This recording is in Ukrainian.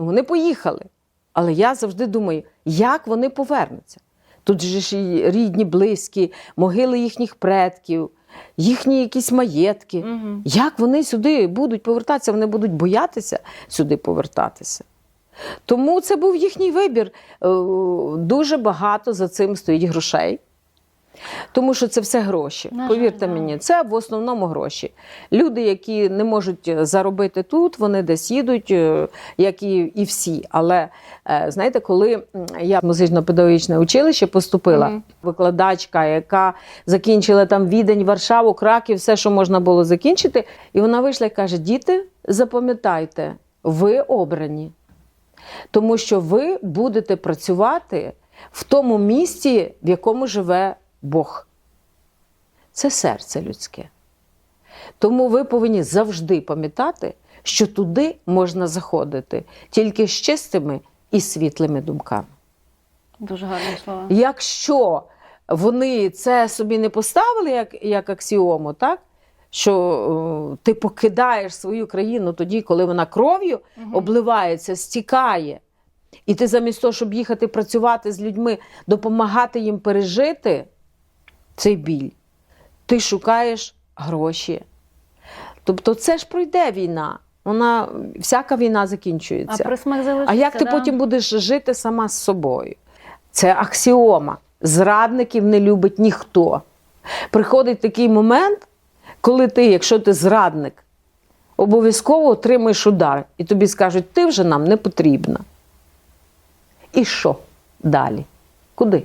Ну, вони поїхали. Але я завжди думаю, як вони повернуться. Тут же ж і рідні, близькі, могили їхніх предків, їхні якісь маєтки. Угу. Як вони сюди будуть повертатися? Вони будуть боятися сюди повертатися. Тому це був їхній вибір. Е, Дуже багато за цим стоїть грошей. Тому що це все гроші. На жаль, Повірте да. мені, це в основному гроші. Люди, які не можуть заробити тут, вони десь їдуть, е, як і, і всі. Але е, знаєте, коли я в музично-педагогічне училище поступила, Мгм. викладачка, яка закінчила там Відень, Варшаву, Краків, все, що можна було закінчити, і вона вийшла і каже: Діти, запам'ятайте, ви обрані. Тому що ви будете працювати в тому місці, в якому живе Бог. Це серце людське. Тому ви повинні завжди пам'ятати, що туди можна заходити тільки з чистими і світлими думками. Дуже гарні слова. Якщо вони це собі не поставили як, як аксіому, так? що е, ти покидаєш свою країну тоді, коли вона кров'ю Мгм. обливається, стікає, і ти замість того, щоб їхати працювати з людьми, допомагати їм пережити цей біль, ти шукаєш гроші. Тобто це ж пройде війна. Вона, всяка війна А закінчується. присмак залишиться, А як ти да? потім будеш жити сама з собою? Це аксіома. Зрадників не любить ніхто. Приходить такий момент, коли ти, якщо ти зрадник, обов'язково отримаєш удар, і тобі скажуть, ти вже нам не потрібна. І що далі? Куди?